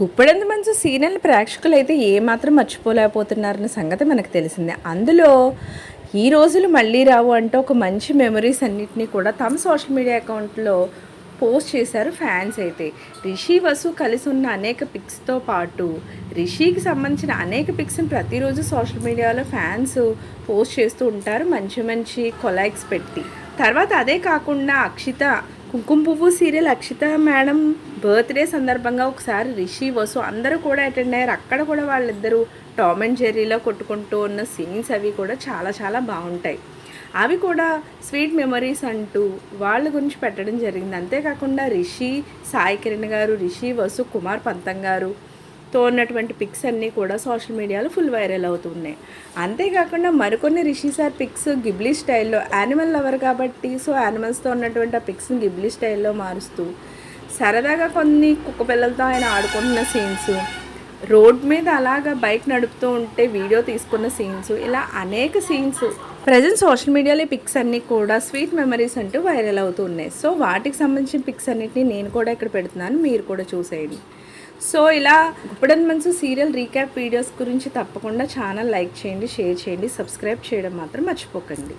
గుప్పెడంత మంచి సీరియల్ ప్రేక్షకులు అయితే ఏమాత్రం మర్చిపోలేకపోతున్నారన్న సంగతి మనకు తెలిసిందే. అందులో ఈ రోజులు మళ్ళీ రావు అంటే ఒక మంచి మెమరీస్ అన్నిటినీ కూడా తమ సోషల్ మీడియా అకౌంట్లో పోస్ట్ చేశారు ఫ్యాన్స్ అయితే. రిషి వసు కలిసి ఉన్న అనేక పిక్స్తో పాటు రిషికి సంబంధించిన అనేక పిక్స్ని ప్రతిరోజు సోషల్ మీడియాలో ఫ్యాన్స్ పోస్ట్ చేస్తూ ఉంటారు. మంచి మంచి కొలైక్స్ పెట్టి. తర్వాత అదే కాకుండా అక్షిత కుంకుమ పువ్వు సీరియల్ అక్షిత మేడం బర్త్డే సందర్భంగా ఒకసారి రిషి వసు అందరూ కూడా అటెండ్ అయ్యారు. అక్కడ కూడా వాళ్ళిద్దరూ టామ్ అండ్ జెర్రీలో కొట్టుకుంటూ ఉన్న సీన్స్ అవి కూడా చాలా చాలా బాగుంటాయి. అవి కూడా స్వీట్ మెమరీస్ అంటూ వాళ్ళ గురించి పెట్టడం జరిగింది. అంతేకాకుండా రిషి సాయి కిరణ్ గారు రిషి వసు కుమార్ పంతం గారు తో ఉన్నటువంటి పిక్స్ అన్నీ కూడా సోషల్ మీడియాలో ఫుల్ వైరల్ అవుతున్నాయి. అంతేకాకుండా మరికొన్ని రిషి సార్ పిక్స్ గిబ్లీ స్టైల్లో యానిమల్ లవర్ కాబట్టి సో యానిమల్స్తో ఉన్నటువంటి ఆ పిక్స్ని గిబ్లీ స్టైల్లో మారుస్తూ సరదాగా కొన్ని కుక్క పిల్లలతో ఆయన ఆడుకుంటున్న సీన్స్ రోడ్ మీద అలాగా బైక్ నడుపుతూ ఉంటే వీడియో తీసుకున్న సీన్స్ ఇలా అనేక సీన్స్ ప్రజెంట్ సోషల్ మీడియాలో పిక్స్ అన్నీ కూడా స్వీట్ మెమరీస్ అంటూ వైరల్ అవుతున్నాయి. సో వాటికి సంబంధించిన పిక్స్ అన్నిటిని నేను కూడా ఇక్కడ పెడుతున్నాను. మీరు కూడా చూసేయండి. సో ఇలా గుప్పడన్ మనసు సీరియల్ రీక్యాప్ వీడియోస్ గురించి తప్పకుండా ఛానల్ లైక్ చేయండి షేర్ చేయండి సబ్స్క్రైబ్ చేయడం మాత్రం మర్చిపోకండి.